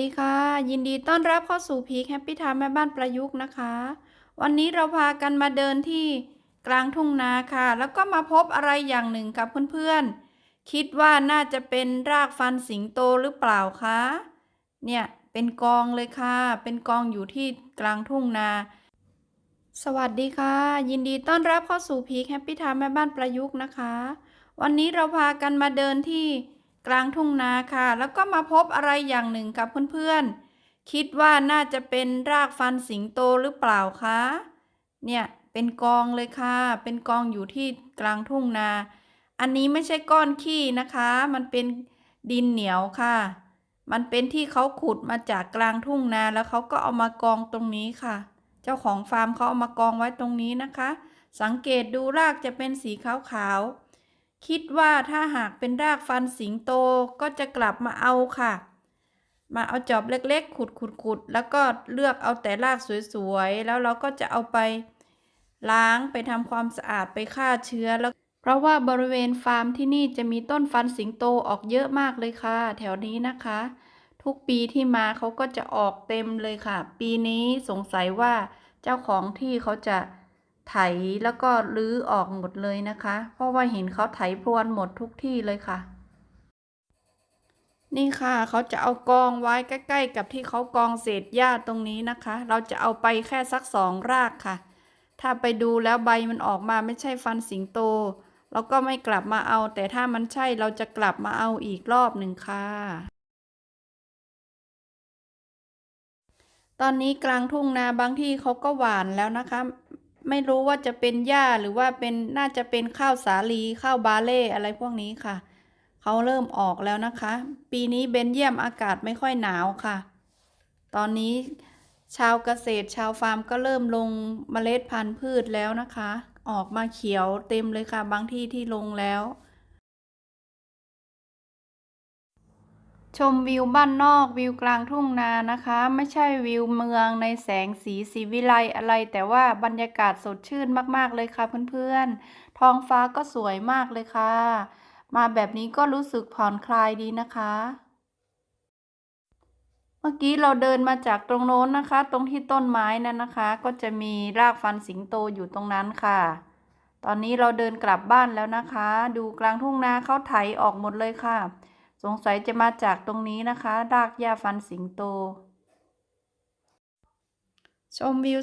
ดีค่ะ ยินดีต้อนรับเข้าสู่พีคแฮปปี้ไทม์แม่บ้านประยุกต์นะคะ วันนี้เราพากันมาเดินที่กลางทุ่งนาค่ะ แล้วก็มาพบอะไรอย่างหนึ่งกับเพื่อนๆ คิดว่าน่าจะเป็นรากฟันสิงโตหรือเปล่าคะเนี่ยเป็นกองเลยค่ะ เป็นกองอยู่ที่กลางทุ่งนา สวัสดีค่ะ ยินดีต้อนรับเข้าสู่พีคแฮปปี้ไทม์แม่บ้านประยุกต์นะคะ วันนี้เราพากันมาเดินที่ กลางทุ่งนาค่ะ แล้วก็มาพบอะไรอย่างหนึ่งกับเพื่อนๆ คิดว่าน่าจะเป็นรากฟันสิงโตหรือเปล่าคะ เนี่ยเป็นกองเลยค่ะ เป็นกองอยู่ที่กลางทุ่งนา อันนี้ไม่ใช่ก้อนขี้นะคะ มันเป็นดินเหนียวค่ะ มันเป็นที่เขาขุดมาจากกลางทุ่งนาแล้วเขาก็เอามากองตรงนี้ค่ะ เจ้าของฟาร์มเขาเอามากองไว้ตรงนี้นะคะ สังเกตดูรากจะเป็นสีขาวๆ คิดว่าถ้าหากเป็นรากฟันสิงโตก็จะกลับมาเอาค่ะ มาเอาจอบเล็กๆ ขุดๆๆแล้วก็เลือกเอาแต่รากสวยๆ แล้วเราก็จะเอาไปล้างไปทำความสะอาดไปฆ่าเชื้อแล้ว เพราะว่าบริเวณฟาร์มที่นี่จะมีต้นฟันสิงโตออกเยอะมากเลยค่ะ แถวนี้นะคะ ทุกปีที่มาเขาก็จะออกเต็มเลยค่ะ ปีนี้สงสัยว่าเจ้าของที่เขาจะ ไถแล้วก็รื้อออกหมดเลยนะคะ เพราะว่าเห็นเขาไถพรวนหมดทุกที่เลยค่ะ นี่ค่ะเขาจะเอากองไว้ใกล้ ๆ กับที่เขากองเศษหญ้าตรงนี้นะคะ เราจะเอาไปแค่สักสองรากค่ะ ถ้าไปดูแล้วใบมันออกมาไม่ใช่ฟันสิงโตเราก็ไม่กลับมาเอา แต่ถ้ามันใช่เราจะกลับมาเอาอีกรอบหนึ่งค่ะตอนนี้กลางทุ่งนาบางที่เขาก็หวานแล้วนะคะ ไม่รู้ว่าจะเป็นหญ้าหรือว่าเป็นน่าจะเป็นข้าวสาลีข้าวบาเล่อะไรพวกนี้ค่ะ เขาเริ่มออกแล้วนะคะ ปีนี้เบนเยียมอากาศไม่ค่อยหนาวค่ะ ตอนนี้ชาวเกษตรชาวฟาร์มก็เริ่มลงเมล็ดพันธุ์พืชแล้วนะคะ ออกมาเขียวเต็มเลยค่ะ บางที่ที่ลงแล้ว ชมวิวบ้านนอกวิวกลางทุ่งนานะคะ ไม่ใช่วิวเมืองในแสงสีสีวิไลอะไร แต่ว่าบรรยากาศสดชื่นมากๆเลยค่ะเพื่อนๆ ท้องฟ้าก็สวยมากเลยค่ะ มาแบบนี้ก็รู้สึกผ่อนคลายดีนะคะ เมื่อกี้เราเดินมาจากตรงโน้นนะคะ ตรงที่ต้นไม้นั่นนะคะ ก็จะมีรากฟันสิงโตอยู่ตรงนั้นค่ะ ตอนนี้เราเดินกลับบ้านแล้วนะคะ ดูกลางทุ่งนาเขาไถออกหมดเลยค่ะ สงสัยจะมาจากตรงนี้นะคะ รากหญ้าฟันสิงโต ชมวิว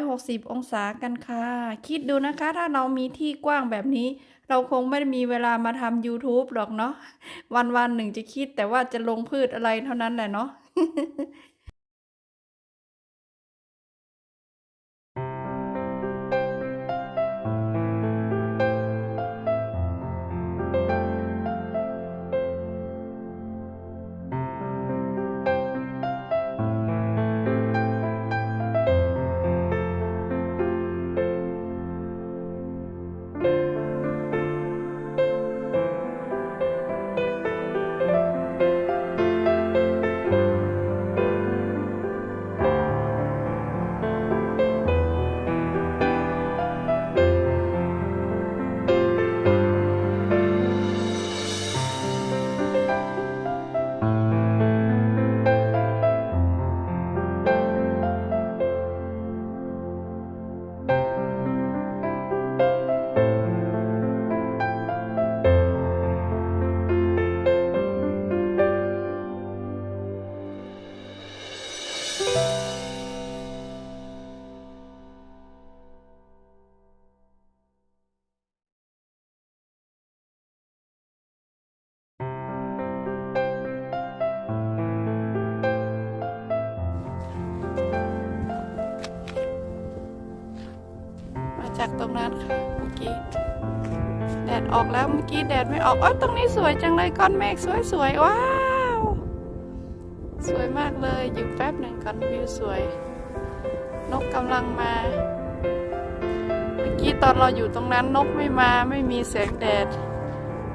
360 องศากันค่ะ คิดดูนะคะ ถ้าเรามีที่กว้างแบบนี้ เราคงไม่ได้มีเวลามาทำ YouTube หรอกเนาะ วันวันหนึ่งจะคิดแต่ว่าจะลงพืชอะไรเท่านั้นแหละเนาะ จากตรงนั้นค่ะเมื่อกี้แดดออกแล้วเมื่อกี้แดดไม่ออกอ้ยตรงนี้สวยจังเลยก้อนเมฆสวยๆว้าวสวยมากเลยอยู่แป๊บหนึ่งก่อนวิวสวย นกกำลังมา เมื่อกี้ตอนเราอยู่ตรงนั้นนกไม่มาไม่มีแสงแดด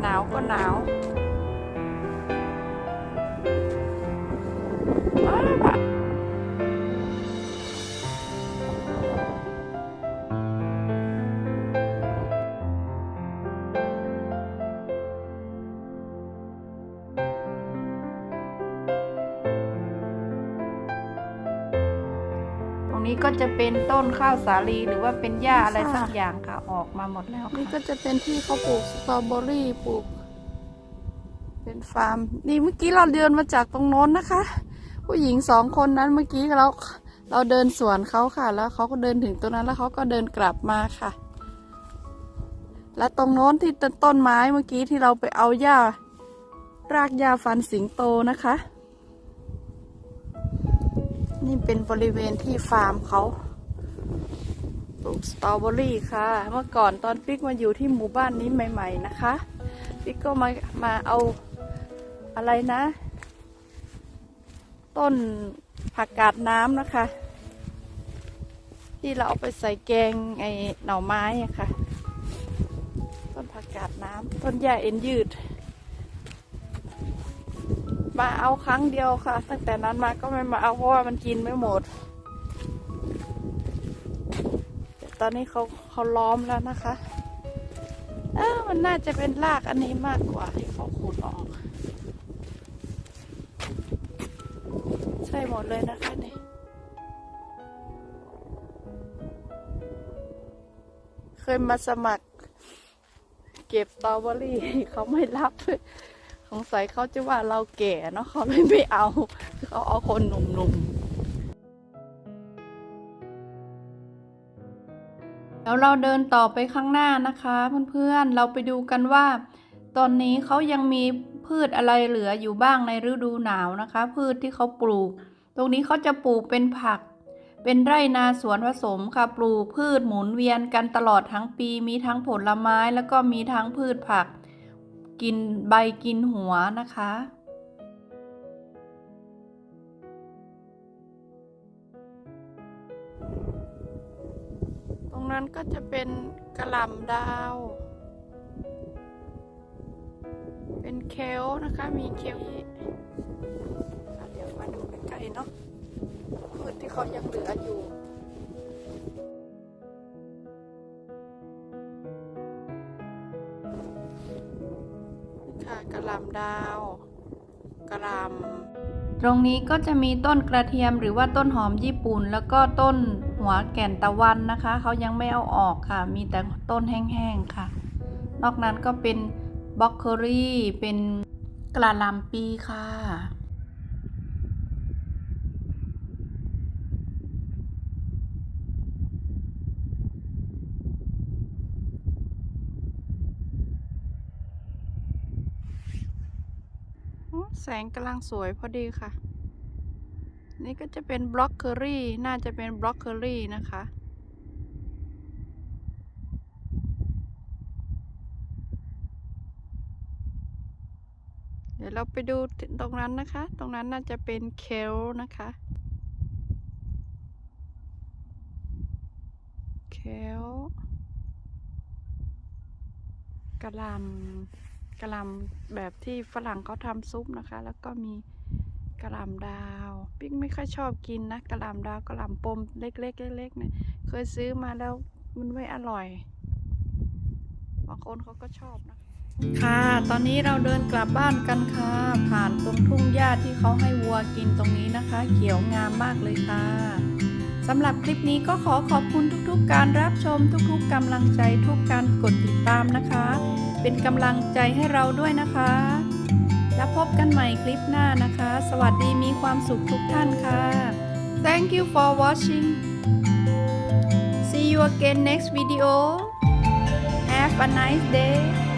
หนาวก็หนาว ก็จะเป็นต้นข้าวสาลีหรือว่าเป็นหญ้าอะไรสักอย่างค่ะออกมาหมดแล้วนี่ค่ะก็จะเป็นที่เขาปลูกสตรอเบอรี่ปลูก เป็นฟาร์ม นี่เมื่อกี้เราเดินมาจากตรงโน้นนะคะ ผู้หญิงสองคนนั้นเมื่อกี้เราเราเดินสวนเขาค่ะ แล้วเขาก็เดินถึงตรงนั้นแล้วเขาก็เดินกลับมาค่ะ และตรงโน้นที่ต้นต้นไม้เมื่อกี้ที่เราไปเอาหญ้ารากหญ้าฟันสิงโตนะคะ นี่เป็นบริเวณที่ฟาร์มเขาปลูกสตรอเบอรี่ค่ะ เมื่อก่อนตอนปิ๊กมาอยู่ที่หมู่บ้านนี้ใหม่ ๆ นะคะปิ๊กก็มามาเอาอะไรนะ ต้นผักกาดน้ำนะคะ ที่เราเอาไปใส่แกงไอหน่อไม้อะค่ะ ต้นผักกาดน้ำต้นหญ้าเอ็นยืด มาเอาครั้งเดียวค่ะ ตั้งแต่นั้นมาก็ไม่มาเอาเพราะว่ามันกินไม่หมด แต่ตอนนี้เขาเขาล้อมแล้วนะคะเออมันน่าจะเป็นรากอันนี้มากกว่าที่เขาขูดออก ใช่หมดเลยนะคะนี่เคยมาสมัคร เก็บตอเบอรี่เขาไม่รับ สงสัยเขาจะว่าเราแก่เนาะเขาเลยไม่เอาเขาเอาคนหนุ่มๆแล้วเราเดินต่อไปข้างหน้านะคะเพื่อนๆเราไปดูกันว่า ตอนนี้เขายังมีพืชอะไรเหลืออยู่บ้างในฤดูหนาวนะคะ พืชที่เขาปลูก ตรงนี้เขาจะปลูกเป็นผัก เป็นไร่นาสวนผสมค่ะปลูกพืชหมุนเวียนกันตลอดทั้งปี มีทั้งผลไม้แล้วก็มีทั้งพืชผัก กินใบกินหัวนะคะ ตรงนั้นก็จะเป็นกระหล่ำดาว เป็นเคลนะคะมีเคลเดี๋ยวมาดูใกล้ๆเนาะพืชที่เขายังเหลืออยู่ ระหล่ำดาวกระหล่ำตรงนี้ก็จะมีต้นกระเทียมหรือว่าต้นหอมญี่ปุ่น แล้วก็ต้นหัวแก่นตะวันนะคะ เขายังไม่เอาออกค่ะ มีแต่ต้นแห้งๆค่ะ นอกนั้นก็เป็นบล็อกเคอรี่ เป็นกระหลำปีค่ะ อ๋อ แสงกำลังสวยพอดีค่ะ นี่ก็จะเป็นบล็อกเคอรี่ น่าจะเป็นบล็อกเคอรี่นะคะ เดี๋ยวเราไปดูตรงนั้นนะคะ ตรงนั้นน่าจะเป็นเคลนะคะเคลกระลำ กะหลำแบบที่ฝรั่งเขาทำซุปนะคะ แล้วก็มีกะหลำดาวปิ๊กไม่ค่อยชอบกินนะกะหลำดาวกะหลำปมเล็กๆเล็กๆเนี่ยเคยซื้อมาแล้วมันไม่อร่อยบางคนเขาก็ชอบนะค่ะ ตอนนี้เราเดินกลับบ้านกันค่ะ ผ่านตรงทุ่งหญ้าที่เขาให้วัวกินตรงนี้นะคะ เขียวงามมากเลยค่ะสำหรับคลิปนี้ก็ขอขอบคุณทุกๆการรับชมทุกๆกำลังใจทุกการกดติดตามนะคะ เป็นกำลังใจให้เราด้วยนะคะ แล้วพบกันใหม่คลิปหน้านะคะ สวัสดีมีความสุขทุกท่านค่ะ Thank you for watching See you again next video Have a nice day